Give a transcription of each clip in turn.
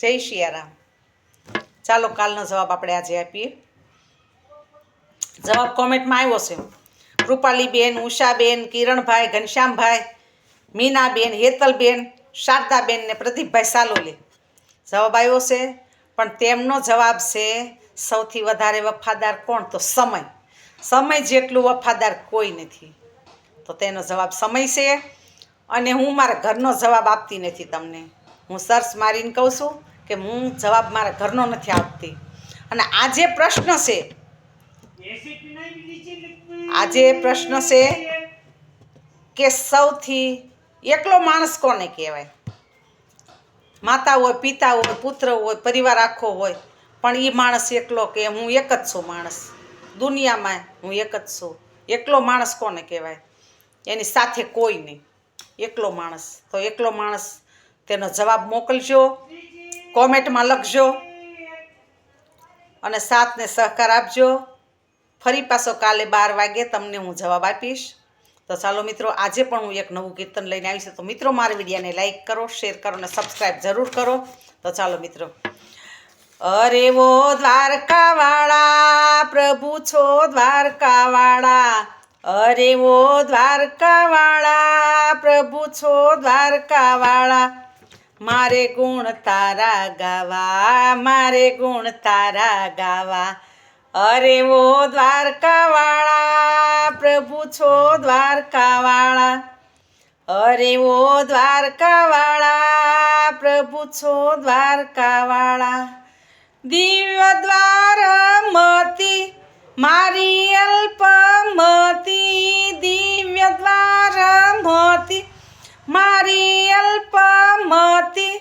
જય શિયારામ. ચાલો કાલનો જવાબ આપણે આજે આપીએ. જવાબ કોમેન્ટમાં આવ્યો છે. કૃપાલીબેન ઉષાબેન, કિરણભાઈ, ઘનશ્યામભાઈ, મીનાબેન, હેતલબેન, શારદાબેન ને પ્રદીપભાઈ સાલોલે. જવાબ આવ્યો છે, પણ તેમનો જવાબ છે, સૌથી વધારે વફાદાર કોણ? તો સમય. સમય જેટલું વફાદાર કોઈ નથી. તો તેનો જવાબ સમય છે, અને હું મારા ઘરનો જવાબ આપતી નથી તમને. હું સર્ચ મારીને કહું છું કે હું જવાબ મારા ઘરનો નથી આપતી. અને આ જે પ્રશ્ન છે, આજે પ્રશ્ન છે કે સૌથી એકલો માણસ કોને કહેવાય? માતા હોય, પિતા હોય, પુત્ર હોય, પરિવાર આખો હોય, પણ એ માણસ એકલો કે હું એક જ છું માણસ? દુનિયામાં હું એક જ છું. એકલો માણસ કોને કહેવાય? એની સાથે કોઈ નહીં. એકલો માણસ. તો એકલો માણસ તેનો જવાબ મોકલજો, કોમેન્ટમાં લખજો અને સાથને સહકાર આપજો. ફરી પાછો કાલે બાર વાગે તમને હું જવાબ આપીશ. તો ચાલો મિત્રો, આજે પણ હું એક નવું કીર્તન લઈને આવીશ તો મિત્રો, મારા વિડીયાને લાઈક કરો શેર કરો અને સબસ્ક્રાઈબ જરૂર કરો. તો ચાલો મિત્રો. અરે વો દ્વારકાવાળા, પ્રભુ છો દ્વારકાવાળા. અરે વો દ્વારકાવાળા, પ્રભુ છો દ્વારકાવાળા. મારે ગુણ તારા ગાવા, મારે ગુણ તારા ગાવા. અરે વો દ્વારકાવાળા, પ્રભુ છો દ્વારકાવાળા. અરે વો દ્વારકાવાળા, પ્રભુ છો દ્વારકાવાળા. દિવ્ય દ્વારમતી મારી અલ્પમતી દિવ્ય દ્વારમતી મારી અલ્પમતી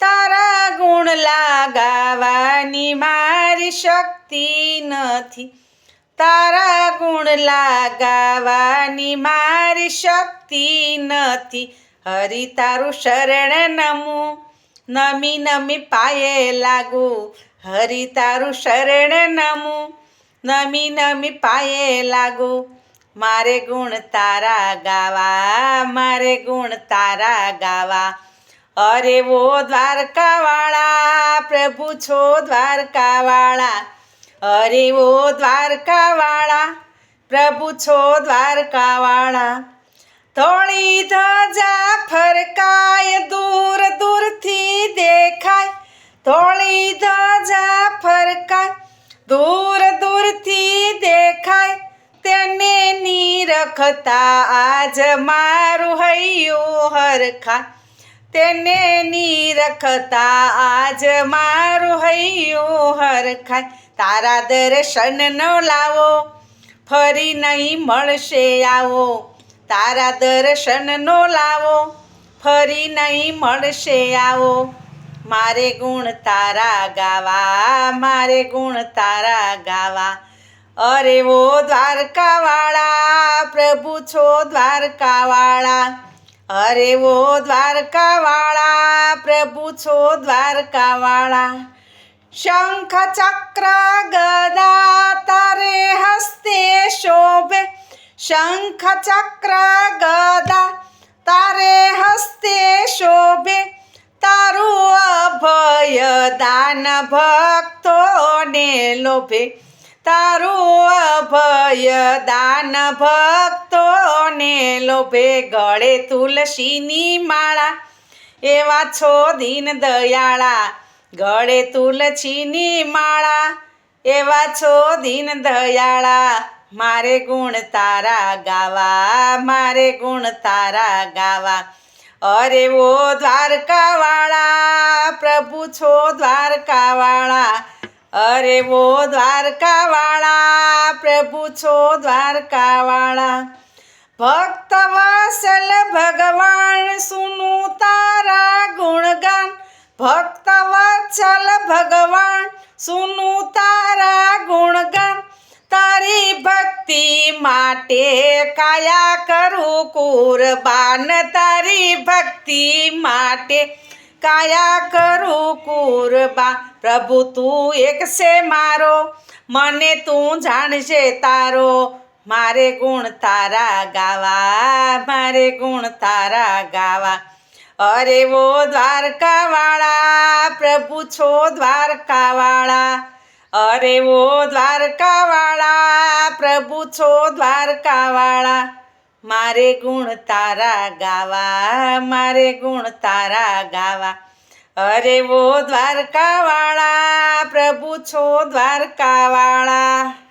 તારા ગુણ લાગાવાની મારી શક્તિ નથી તારા ગુણ લાગાવાની મારી શક્તિ નથી હરી તારું શરણ નમું નમી નમી પાયે લાગુ હરી તારું શરણ નમું નમી નમી પાયે લાગુ મારે ગુણ તારા ગાવા, મારે ગુણ તારા ગાવા. અરે વો દ્વારકાવાળા, પ્રભુ છો દ્વારકાવાળા. અરે વો દ્વારકાવાળા, પ્રભુ છો દ્વારકાવાળા. ધોળી ધજા ફરકાય, દૂર દૂરથી દેખાય. ધોળી ધજા ફરકાય, દૂર તેને નિરખતા આજ મારું હૈયું હરખા. તેને નિરખતા આજ મારું હૈયું હરખાય તારા દર્શન ન લાવો, ફરી નહીં મળશે આવો. તારા દર્શન નો લાવો, ફરી નહીં મળશે આવો. મારે ગુણ તારા ગાવા, મારે ગુણ તારા ગાવા. અરે વો દ્વારકાવાળા, પ્રભુ છો દ્વારકાવાળા. અરે વો દ્વારકાવાળા, પ્રભુ છો દ્વારકાવાળા. શંખ ચક્ર ગદા તારે હસ્તે શોભે. શંખ ચક્ર ગદા તારે હસ્તે શોભે. તારું અભય દાન ભક્તોને લોભે. તારું અભય દાન ભક્તોને લોભે ગળે તુલસીની માળા. એવા છો દીન દયાળા, ગળે તુલસીની માળા. એવા છો દીન દયાળા, મારે ગુણ તારા ગાવા, મારે ગુણ તારા ગાવા. અરે વો દ્વારકાવાળા, પ્રભુ છો દ્વારકાવાળા. અરે વો દ્વારકાવાળા, પ્રભુ છો દ્વારકાવાળા. ભક્ત વાસલ ભગવાન, સુનું તારા ગુણગાન. ભક્ત વત્સલ ભગવાન, સુનું તારા ગુણગાન. તારી ભક્તિ માટે કાયા કરું કુરબાન. તારી ભક્તિ માટે કાયા કરું કુરબા? પ્રભુ, તું એક છે મારો. મને તું જાણશે તારો. મારે ગુણ તારા ગાવા, મારે ગુણ તારા ગાવા. અરે વો દ્વારકાવાળા, પ્રભુ છો દ્વારકાવાળા. અરે વો દ્વારકાવાળા, પ્રભુ છો દ્વારકાવાળા. મારે ગુણ તારા ગાવા મારે ગુણ તારા ગાવા. અરે વો દ્વારકાવાળા પ્રભુ છો દ્વારકાવાળા.